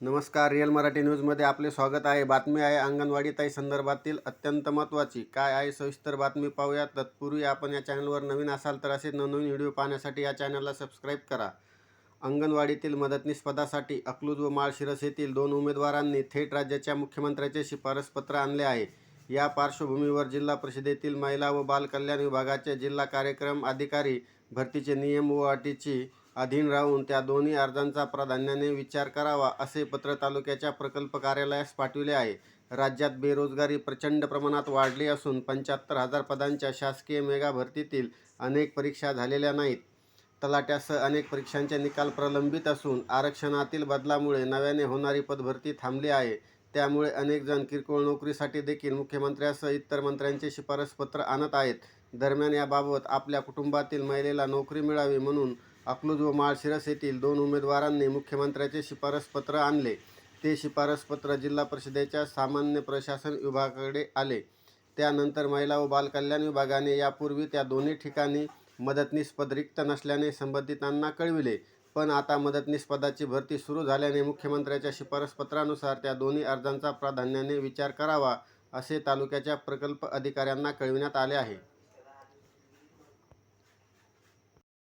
नमस्कार रिअल मराठी न्यूजमध्ये आपले स्वागत आहे. बातमी आहे अंगणवाडी ताई संदर्भातील अत्यंत महत्त्वाची. काय आहे सविस्तर बातमी पाहूया तत्पूर्वी आपण या चॅनलवर नवीन असाल तर असे नवनवीन व्हिडिओ पाहण्यासाठी या चॅनलला सबस्क्राईब करा. अंगणवाडीतील मदतनीस पदासाठी अकलूज व माळशिरस येथील दोन उमेदवारांनी थेट राज्याच्या मुख्यमंत्र्याचे शिफारसपत्र आणले आहे. या पार्श्वभूमीवर जिल्हा परिषदेतील महिला व बालकल्याण विभागाचे जिल्हा कार्यक्रम अधिकारी भरतीचे नियम व अटीची अधीन राहून त्या दोन्ही अर्जांचा प्राधान्याने विचार करावा असे पत्र तालुक्याच्या प्रकल्प कार्यालयास पाठविले आहे. राज्यात बेरोजगारी प्रचंड प्रमाणात वाढली असून पंच्याहत्तर हजार पदांच्या शासकीय मेगा भरतीतील अनेक परीक्षा झालेल्या नाहीत. तलाट्यासह अनेक परीक्षांचे निकाल प्रलंबित असून आरक्षणातील बदलामुळे नव्याने होणारी पदभरती थांबली आहे. त्यामुळे अनेक जण किरकोळ नोकरीसाठी देखील मुख्यमंत्र्यासह इतर मंत्र्यांचे शिफारस पत्र आणत आहेत. दरम्यान याबाबत आपल्या कुटुंबातील महिलेला नोकरी मिळावी म्हणून अकलूज व माळशिरस येथील दोन उमेदवारांनी मुख्यमंत्र्याचे शिफारसपत्र आणले ते शिफारसपत्र जिल्हा परिषदेच्या सामान्य प्रशासन विभागाकडे आले. त्यानंतर महिला व बालकल्याण विभागाने यापूर्वी त्या दोन्ही ठिकाणी मदतनीस पद रिक्त नसल्याने संबंधितांना कळविले. पण आता मदतनीस पदाची भरती सुरू झाल्याने मुख्यमंत्र्याच्या शिफारसपत्रानुसार त्या दोन्ही अर्जांचा प्राधान्याने विचार करावा असे तालुक्याच्या प्रकल्प अधिकाऱ्यांना कळविण्यात आले आहे.